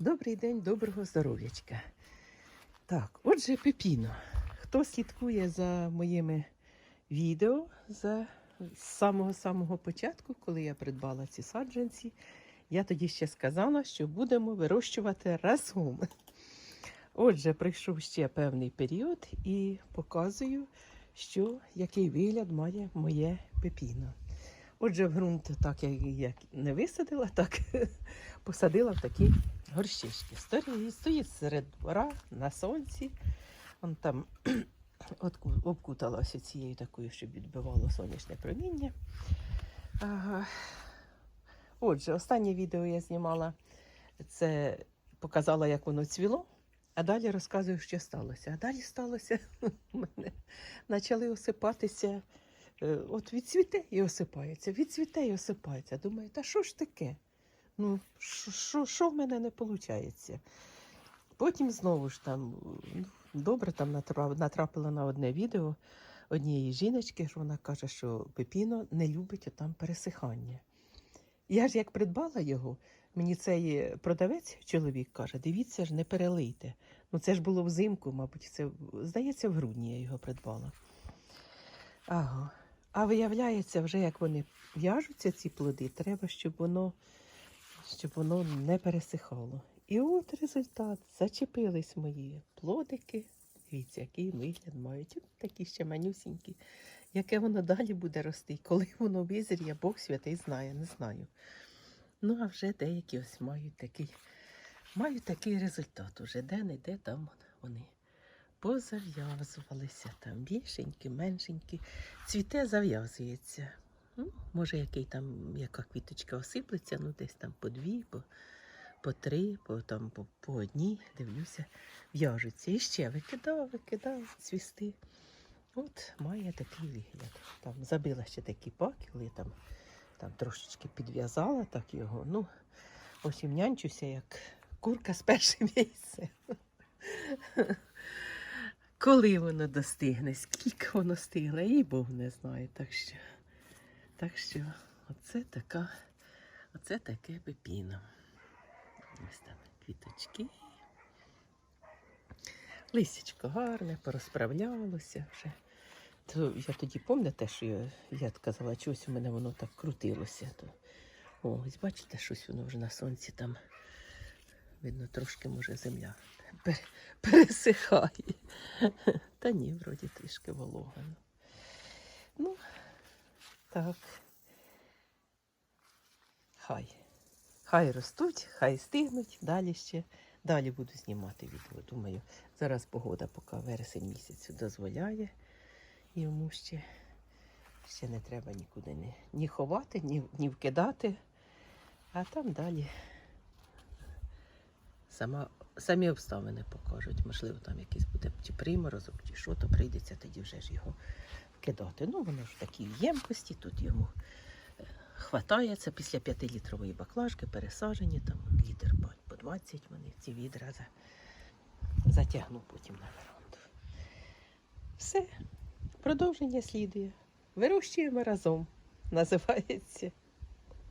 Добрий день, доброго здоров'ячка. Так, отже, пепіно. Хто слідкує за моїми відео за з самого-самого початку, коли я придбала ці саджанці, я тоді ще сказала, що будемо вирощувати разом. Отже, прийшов ще певний період і показую, що, який вигляд має моє пепіно. Отже, в ґрунт, так як, як не висадила, так посадила в такі горщички. Стоїть, стоїть серед двора на сонці. Он там обкуталася цією такою, щоб відбивало сонячне проміння. Ага. Отже, останнє відео я знімала, це показала, як воно цвіло, а далі розказую, що сталося. А далі сталося, у мене почали осипатися. Е, От відцвіте і осипається, відцвіте і осипається. Думаю, та що ж таке? Ну, що- в мене не виходить? Потім знову ж там ну, добре там натрапила на одне відео однієї жіночки, що вона каже, що пепіно не любить там пересихання. Я ж як придбала його, мені цей продавець, чоловік каже, дивіться ж, не перелийте. Ну це ж було взимку, мабуть, це здається, в грудні я його придбала. Ага. А виявляється, вже як вони в'яжуться, ці плоди, треба, щоб воно, щоб воно не пересихало. І от результат. Зачепились мої плодики. Дивіться, який вигляд мають. Такі ще манюсінькі. Яке воно далі буде рости? Коли воно визріє, Бог святий знає, не знаю. Ну, а вже деякі ось мають такий, мають такий результат. Уже де-не-де там вони позав'язувалися. Там більшенькі, меншенькі. Цвіте зав'язується. Ну, може, який там, яка квіточка осиплеться, ну десь там по дві, по, по три, по, там, по, по одній, дивлюся, в'яжуться. І ще викидав, викидав, цвісти. От має такий вигляд. Там забила ще такі пакіли, там, там трошечки підв'язала так його. Ну, потім нянчуся, як курка з першим яйцем. Коли воно достигне, скільки воно стигло, і Бог не знає. Так що, так що оце така, оце таке пепіно. Ось там квіточки. Лисячко гарне, порозправлялося вже. То я тоді пам'ятаєте, що я, я казала, чогось у мене воно так крутилося. То, ось бачите, щось воно вже на сонці там. Видно, трошки може земля пересихає. Та ні, вроді трішки волога. ну. Так. Хай. Хай ростуть, хай стигнуть, далі ще. Далі буду знімати відео. Думаю, зараз погода, поки вересень місяць дозволяє. Йому ще, ще не треба нікуди ні, ні ховати, ні, ні вкидати. А там далі сама, самі обставини покажуть. Можливо, там якийсь буде чи приморозок, чи що, то прийдеться тоді вже ж його вкидати. Ну, воно ж в такій ємкості, тут йому е, хватає. Це після 5-літрової баклажки, пересажені, там літр по- по 20 вони ці відра за, затягну потім на веранду. Все, продовження слідує. Вирощуємо разом. Називається.